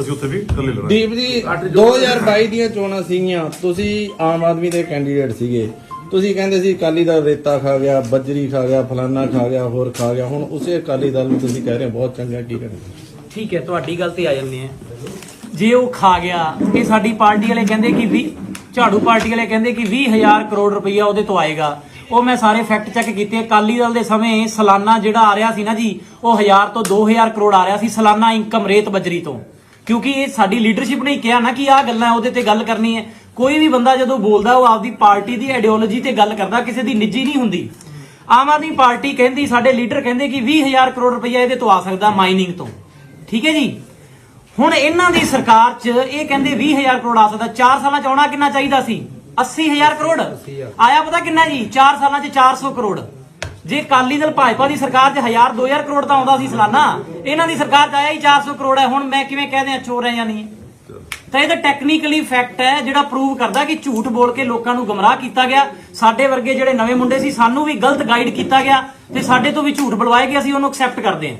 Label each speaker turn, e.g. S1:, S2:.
S1: ਅਸੀਂ ਉੱਥੇ ਵੀ ਇਕੱਲੇ ਲੜਾਂਗੇ।
S2: ਦੀਪ ਜੀ 2022 ਦੀਆਂ ਚੋਣਾਂ ਸੀਗੀਆਂ। ਤੁਸੀਂ ਆਮ ਆਦਮੀ ਦੇ ਕੈਂਡੀਡੇਟ ਸੀਗੇ। ਤੁਸੀਂ ਕਹਿੰਦੇ ਸੀ ਅਕਾਲੀ ਦਲ ਰੇਤਾ ਖਾ ਗਿਆ ਬੱਜਰੀ ਖਾ ਗਿਆ ਫਲਾਨਾ ਖਾ ਗਿਆ ਹੋਰ ਖਾ ਗਿਆ। ਹੁਣ ਉਸੇ ਅਕਾਲੀ ਦਲ ਨੂੰ ਤੁਸੀਂ ਕਹਿ ਰਹੇ ਹੋ ਬਹੁਤ ਚੰਗਾ ਕੀ ਕਰੇ?
S3: ਠੀਕ ਹੈ ਤੁਹਾਡੀ ਗੱਲ ਤੇ ਆ ਜਾਂਦੇ ਆ ਜੇ ਉਹ ਖਾ ਗਿਆ ਇਹ ਸਾਡੀ ਪਾਰਟੀ ਵਾਲੇ ਕਹਿੰਦੇ ਕਿ 20 ਝਾੜੂ ਪਾਰਟੀ ਵਾਲੇ ਕਹਿੰਦੇ ਕਿ 20000 ਕਰੋੜ ਰੁਪਈਆ ਉਹਦੇ ਤੋਂ ਆਏਗਾ। ਉਹ ਮੈਂ ਸਾਰੇ ਫੈਕਟ ਚੈੱਕ ਕੀਤੇ ਅਕਾਲੀ ਦਲ ਦੇ ਸਮੇਂ ਸਾਲਾਨਾ ਜਿਹੜਾ ਆ ਰਿਹਾ ਸੀ ਨਾ ਜੀ ਉਹ 1000 ਤੋਂ 2000 ਕਰੋੜ ਆ ਰਿਹਾ ਸੀ ਸਾਲਾਨਾ ਇਨਕਮ ਰੇਤ ਬਜਰੀ ਤੋਂ। ਕਿਉਂਕਿ ਇਹ ਸਾਡੀ ਲੀਡਰਸ਼ਿਪ ਨੇ ਕਿਹਾ ਨਾ ਕਿ ਆਹ ਗੱਲਾਂ ਉਹਦੇ ਤੇ ਗੱਲ ਕਰਨੀ ਹੈ। ਕੋਈ ਵੀ ਬੰਦਾ ਜਦੋਂ ਬੋਲਦਾ ਉਹ ਆਪਦੀ ਪਾਰਟੀ ਦੀ ਆਈਡੀਓਲੋਜੀ ਤੇ ਗੱਲ ਕਰਦਾ ਕਿਸੇ ਦੀ ਨਿੱਜੀ ਨਹੀਂ ਹੁੰਦੀ। ਆਮ ਆਦਮੀ ਪਾਰਟੀ ਕਹਿੰਦੀ ਸਾਡੇ ਲੀਡਰ ਕਹਿੰਦੇ ਕਿ 20000 ਕਰੋੜ ਰੁਪਈਆ ਇਹਦੇ ਤੋਂ ਆ ਸਕਦਾ ਮਾਈਨਿੰਗ ਤੋਂ। ਠੀਕ ਹੈ ਜੀ? ਹੁਣ ਇਹਨਾਂ ਦੀ ਸਰਕਾਰ 'ਚ ਇਹ ਕਹਿੰਦੇ 20000 ਕਰੋੜ ਆ ਸਕਦਾ। 4 ਸਾਲਾਂ 'ਚ ਆਉਣਾ ਕਿੰਨਾ ਚਾਹੀਦਾ ਸੀ? 80000 ਕਰੋੜ? ਆਇਆ ਪਤਾ ਕਿੰਨਾ ਜੀ? 4 ਸਾਲਾਂ 'ਚ 400 ਕਰੋੜ। ਜੇ ਕਾਲੀ ਦਲ ਭਾਜਪਾ ਦੀ ਸਰਕਾਰ 'ਚ 1000 2000 ਕਰੋੜ ਤਾਂ ਆਉਂਦਾ ਸੀ ਸਾਲਾਨਾ, ਇਹਨਾਂ ਦੀ ਸਰਕਾਰ 'ਚ ਆਇਆ ਹੀ 400 ਕਰੋੜ ਹੈ, ਹੁਣ ਮੈਂ ਕਿਵੇਂ ਕਹਿ ਦਿਆਂ ਚੋਰ ਹੈ ਜਾਂ ਨਹੀਂ? ਤਾਂ ਇਹ ਤਾਂ ਟੈਕਨੀਕਲੀ ਫੈਕਟ ਹੈ, ਜਿਹੜਾ ਪ੍ਰੂਵ ਕਰਦਾ ਕਿ ਝੂਠ ਬੋਲ ਕੇ ਲੋਕਾਂ ਨੂੰ ਗਮਰਾਹ ਕੀਤਾ ਗਿਆ। ਸਾਡੇ ਵਰਗੇ ਜਿਹੜੇ ਨਵੇਂ ਮੁੰਡੇ ਸੀ, ਸਾਨੂੰ ਵੀ ਗਲਤ ਗਾਈਡ ਕੀਤਾ ਗਿਆ ਤੇ ਸਾਡੇ ਤੋਂ ਵੀ ਝੂਠ ਬੁਲਵਾਏ ਗਏ ਅਸੀਂ ਉਹਨੂੰ ਐਕਸੈਪਟ ਕਰਦੇ ਹਾਂ।